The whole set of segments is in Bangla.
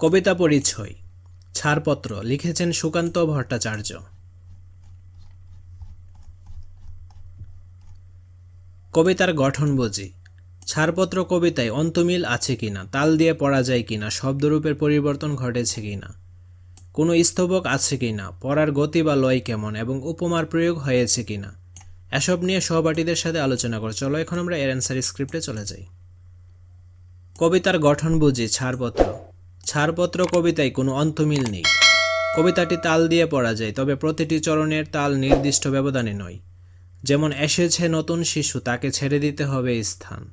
কবিতা পরিচয়, ছাড়পত্র লিখেছেন সুকান্ত ভট্টাচার্য। কবিতার গঠন বুঝি, ছাড়পত্র কবিতায় অন্তমিল আছে কিনা, তাল দিয়ে পড়া যায় কিনা, শব্দরূপের পরিবর্তন ঘটেছে কিনা, কোনো স্তবক আছে কিনা, পড়ার গতি বা লয় কেমন এবং উপমার প্রয়োগ হয়েছে কিনা, এসব নিয়ে সহপাঠীদের সাথে আলোচনা কর। চলো, এখন আমরা এর অ্যান্সার স্ক্রিপ্টে চলে যাই। কবিতার গঠন বুঝি, ছাড়পত্র ছাড়পত্র কবিতায় কোনো অন্তমিল নেই। কবিতাটি তাল দিয়ে পড়া যায়, তবে প্রতিটি চরণের তাল নির্দিষ্ট ব্যবধানে নয়। যেমন, এসেছে নতুন শিশু, তাকে ছেড়ে দিতে হবে স্থান।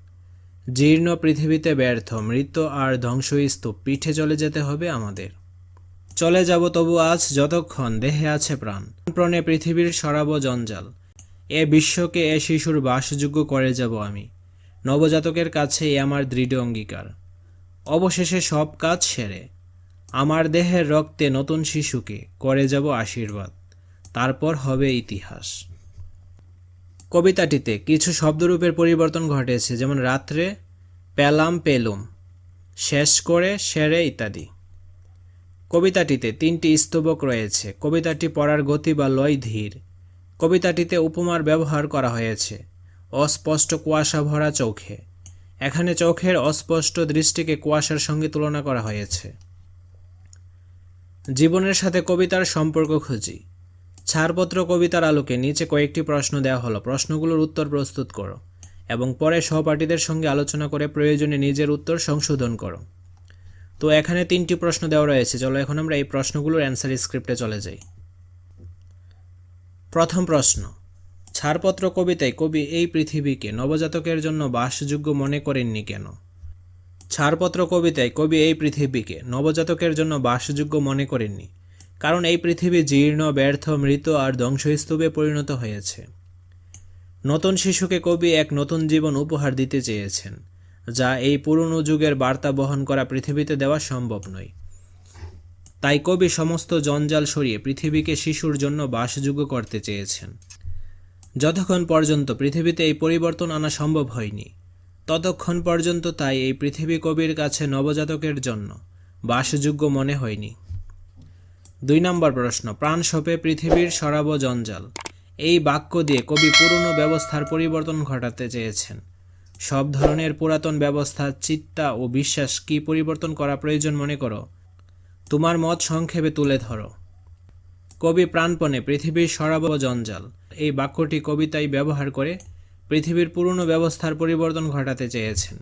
জীর্ণ পৃথিবীতে ব্যর্থ মৃত আর ধ্বংসস্তূপ, পিঠে চলে যেতে হবে আমাদের। চলে যাব তবু আজ যতক্ষণ দেহে আছে প্রাণ। প্রণে পৃথিবীর সরাব জঞ্জাল। এ বিশ্বকে, এ শিশুর বাসযোগ্য করে যাব আমি। নবজাতকের কাছে আমার দৃঢ় অঙ্গীকার। অবশেষে সব কাজ সেরে। আমার দেহের রক্তে নতুন শিশুকে করে যাব আশীর্বাদ। তারপর হবে ইতিহাস। কবিতাটিতে কিছু শব্দরূপের পরিবর্তন ঘটেছে, যেমন রাত্রে পেলাম পেলুম, শেষ করে সেরে ইত্যাদি। কবিতাটিতে তিনটি স্তবক রয়েছে, কবিতাটি পড়ার গতি বা লয় ধীর। কবিতাটিতে উপমার ব্যবহার করা হয়েছে, অস্পষ্ট কুয়াশা ভরা চোখে। এখানে চোখের অস্পষ্ট দৃষ্টিকে কুয়াশার সঙ্গে তুলনা করা হয়েছে। জীবনের সাথে কবিতার সম্পর্ক খুঁজি। ছাড়পত্র কবিতার আলোকে নিচে কয়েকটি প্রশ্ন দেওয়া হলো। প্রশ্নগুলোর উত্তর প্রস্তুত করো এবং পরে সহপাঠীদের সঙ্গে আলোচনা করে প্রয়োজনে নিজের উত্তর সংশোধন করো। তো এখানে তিনটি প্রশ্ন দেওয়া রয়েছে। চলো এখন আমরা এই প্রশ্নগুলোর অ্যান্সার স্ক্রিপ্টে চলে যাই। প্রথম প্রশ্ন ছাড়পত্র কবিতায় কবি এই পৃথিবীকে নবজাতকের জন্য বাসযোগ্য মনে করেননি কেন? ছাড়পত্র কবিতায় কবি এই পৃথিবীকে নবজাতকের জন্য বাসযোগ্য মনে করেননি, কারণ এই পৃথিবী জীর্ণ, ব্যর্থ, মৃত আর ধ্বংসস্তূপে পরিণত হয়েছে। নতুন শিশুকে কবি এক নতুন জীবন উপহার দিতে চেয়েছেন, যা এই পুরনো যুগের বার্তা বহন করা পৃথিবীতে দেওয়া সম্ভব নয়। তাই কবি সমস্ত জঞ্জাল সরিয়ে পৃথিবীকে শিশুর জন্য বাসযোগ্য করতে চেয়েছেন। যতক্ষণ পর্যন্ত পৃথিবীতে এই পরিবর্তন আনা সম্ভব হয়নি, ততক্ষণ পর্যন্ত তাই এই পৃথিবী কবির কাছে নবজাতকের জন্য বাসযোগ্য মনে হয়নি। দুই নম্বর প্রশ্ন, প্রাণ সপে পৃথিবীর সরাব জঞ্জাল। এই বাক্য দিয়ে কবি পুরনো ব্যবস্থার পরিবর্তন ঘটাতে চেয়েছেন। সব ধরনের পুরাতন ব্যবস্থা চিত্তা ও বিশ্বাস কি পরিবর্তন করা প্রয়োজন মনে করো? তোমার মত সংক্ষেপে তুলে ধরো। কবি প্রাণপণে পৃথিবীর সরাব জঞ্জাল। এই বাক্যটি কবিতায় ব্যবহার করে পৃথিবীর পুরনো ব্যবস্থার পরিবর্তন ঘটাতে চেয়েছেন।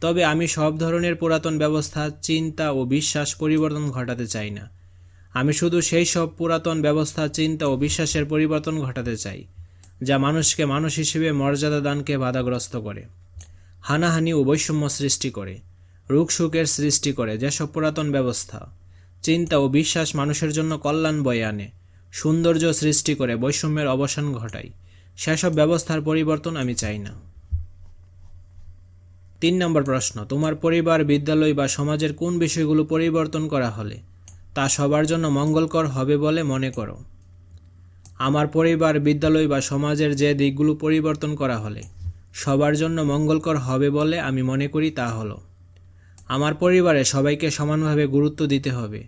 তবে আমি সব ধরনের পুরাতন ব্যবস্থা, চিন্তা ও বিশ্বাস পরিবর্তন ঘটাতে চাই না। আমি শুধু সেই সব পুরাতন ব্যবস্থা, চিন্তা ও বিশ্বাসের পরিবর্তন ঘটাতে চাই, যা মানুষকে মানুষ হিসেবে মর্যাদা দানকে বাধাগ্রস্ত করে, হানাহানি ও বৈষম্য সৃষ্টি করে, রোগ সুখের সৃষ্টি করে যেসব পুরাতন ব্যবস্থা। চিন্তা ও বিশ্বাস মানুষের জন্য কল্যাণ বয়ে আনে। সৌন্দর্য সৃষ্টি করে বৈষম্যের অবসান ঘটায় সেসব ব্যবস্থার পরিবর্তন আমি চাই না। তিন নম্বর প্রশ্ন, তোমার পরিবার, বিদ্যালয় বা সমাজের কোন বিষয়গুলো পরিবর্তন করা হলে তা সবার জন্য মঙ্গলকর হবে বলে মনে করো? আমার পরিবার, বিদ্যালয় বা সমাজের যে দিকগুলো পরিবর্তন করা হলে সবার জন্য মঙ্গলকর হবে বলে আমি মনে করি তা হলো, আমার পরিবারে সবাইকে সমানভাবে গুরুত্ব দিতে হবে।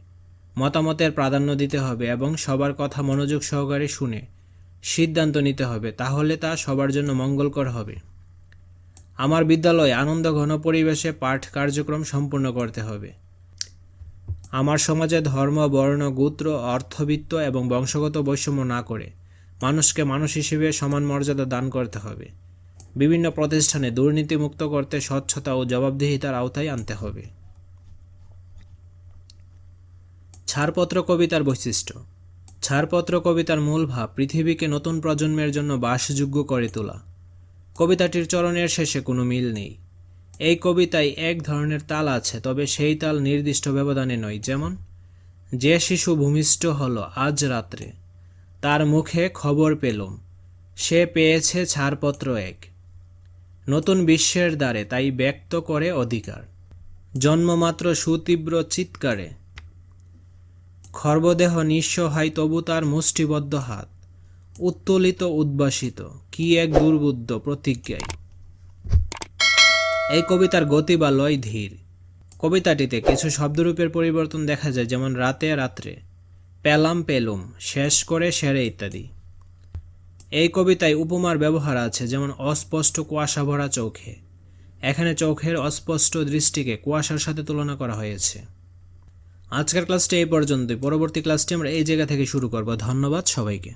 মতামতের প্রাধান্য দিতে হবে এবং সবার কথা মনোযোগ সহকারে শুনে সিদ্ধান্ত নিতে হবে, তাহলে তা সবার জন্য মঙ্গলকর হবে। আমার বিদ্যালয়ে আনন্দ ঘন পরিবেশে পাঠ কার্যক্রম সম্পূর্ণ করতে হবে। আমার সমাজে ধর্ম, বর্ণ, গোত্র, অর্থবিত্ত এবং বংশগত বৈষম্য না করে মানুষকে মানুষ হিসেবে সমান মর্যাদা দান করতে হবে। বিভিন্ন প্রতিষ্ঠানে দুর্নীতিমুক্ত করতে স্বচ্ছতা ও জবাবদিহিতার আওতায় আনতে হবে। ছাড়পত্র কবিতার বৈশিষ্ট্য। ছাড়পত্র কবিতার মূল ভাব পৃথিবীকে নতুন প্রজন্মের জন্য বাসযোগ্য করে তোলা। কবিতাটির চরণের শেষে কোনো মিল নেই। এই কবিতায় এক ধরনের তাল আছে, তবে সেই তাল নির্দিষ্ট ব্যবধানে নয়। যেমন, যে শিশু ভূমিষ্ঠ হলো আজ রাত্রে, তার মুখে খবর পেলুম, সে পেয়েছে ছাড়পত্র এক। নতুন বিশ্বের দ্বারে তাই ব্যক্ত করে অধিকার। জন্মমাত্র সুতীব্র চিৎকারে খর্বদেহ নিঃস্ব হয় তবু তার মুষ্টিবদ্ধ হাত। উত্তোলিত উদ্ভাসিত। কি এক দুর্বুদ্ধ প্রতিজ্ঞায় এই কবিতার গতি বা লয় ধীর। কবিতাটিতে কিছু শব্দরূপের পরিবর্তন দেখা যায়, যেমন রাতে রাত্রে, পেলাম পেলুম, শেষ করে সেরে ইত্যাদি। এই কবিতায় উপমার ব্যবহার আছে, যেমন অস্পষ্ট কুয়াশা ভরা চোখে। এখানে চোখের অস্পষ্ট দৃষ্টিকে কুয়াশার সাথে তুলনা করা হয়েছে। আজকের ক্লাসটি এই পর্যন্তই। পরবর্তী ক্লাসটি আমরা এই জায়গা থেকে শুরু করব। ধন্যবাদ সবাইকে।